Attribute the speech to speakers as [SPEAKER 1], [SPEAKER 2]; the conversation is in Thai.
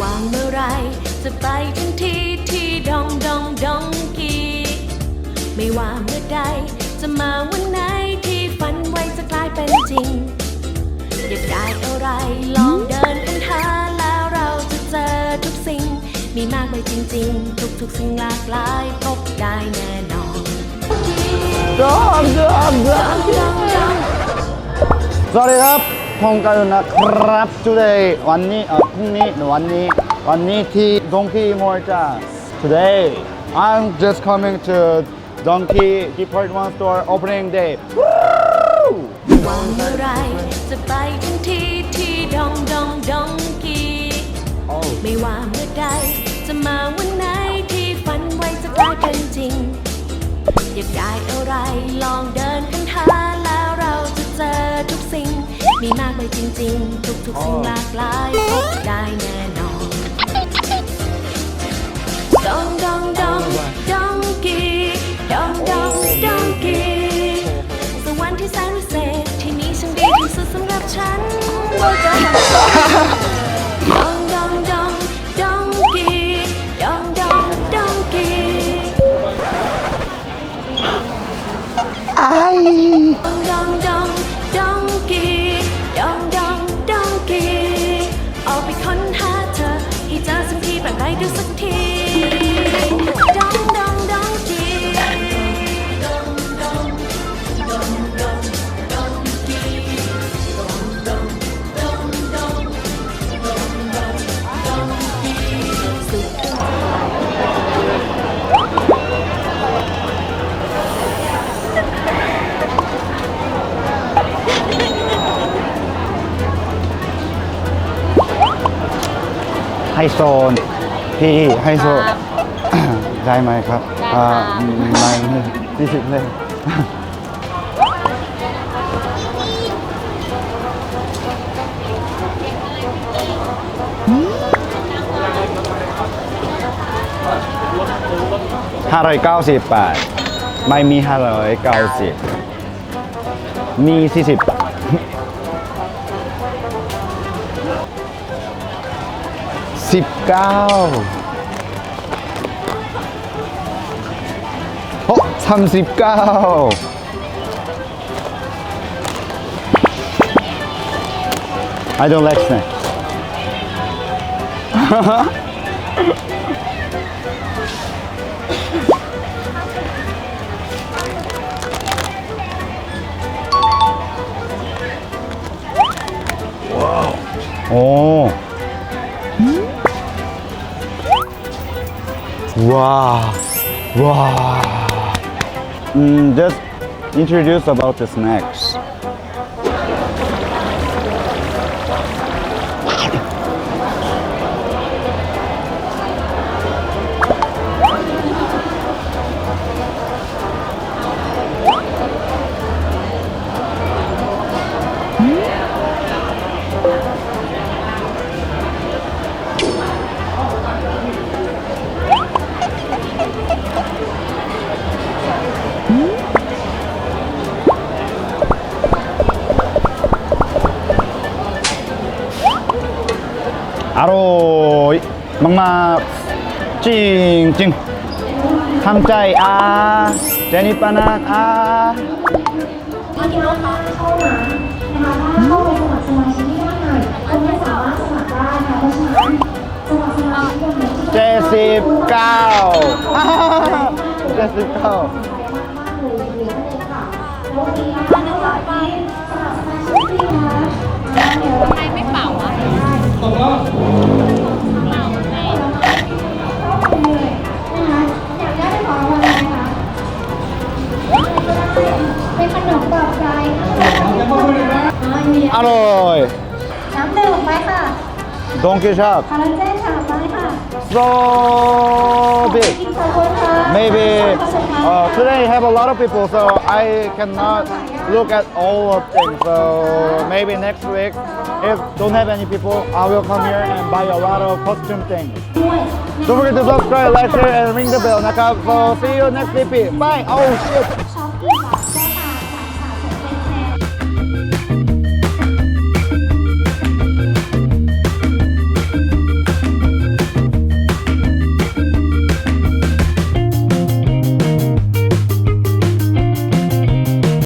[SPEAKER 1] วางเมื่อไรจะไปทันทีที่ดองดองดองกีไม่ว่าเมื่อใดจะมาวันไหนที่ฝันไว้จะกลายเป็นจริง อยากได้อะไรลองเดินกันหาแล้วเราจะเจอทุกสิ่ง มีมากมายจริง ๆ ทุกๆสิ่งหลากหลายพบได้แน่นอน
[SPEAKER 2] สวัสดีครับพงกายุนะครับ today วันนี้เอ่อพรุ่งนี้วันนี้วันนี้ที่ Donkey Mall จ้า today I'm just coming to Donkey Department Store opening day
[SPEAKER 1] อยากได้อะไร ลองเดินกันหาแล้วเราจะเจอทุกสิ่ง มีมากมายจริง ๆ ทุกๆสิ่งหลากหลายพบได้แน่นอนดองดองดองดองกีดองดองดองกีสวรรค์ที่แสนวิเศษที่นี่ช่างดีที่สุดสำหรับฉันว่าจะ ดองดองดองกีดองดองดองกีออกไปค้นหาเธอให้เจอสักทีแปลงไรดูสักที
[SPEAKER 2] ไฮโซนพี่ไฮโซได้ไหมครับได้ค่ม่ยี่สิบเลย ห้าร้อยเก้าสิบบาท ไม่มีห้าร้อยเก้าสิบมีสี่สิบ 19 어? 39 I don't like snacks 오 Wow. Wow. Mm, just introduce about the snacks. อร่อยมากๆจริงจริงทำ
[SPEAKER 3] ใจอาเจนี่ปานาอ่ถ้าเข้ามานะคะถ้าเข้าไปสมัครสมาชิกที่ด้านในคุณไม่สามารถสมัครได้เพราะฉะนั้น
[SPEAKER 2] เจสิบเก้าเจสิบเก้า
[SPEAKER 3] อร่อยน้ำดื่มไหมค่ะดองเกชาบคาราเจนสามไม้ค่ะ
[SPEAKER 2] สต
[SPEAKER 3] รอเบ
[SPEAKER 2] อร์
[SPEAKER 3] กินสองคนค่ะ
[SPEAKER 2] Maybe ขอบ uh, คุณค่ะ today have a lot of people, so I cannot look at all of them. So maybe next week, if don't have any people, I will come here and buy a lot of costume things. Don't forget to subscribe, like, share, and ring the bell. So see you next EP. Bye. Oh shit.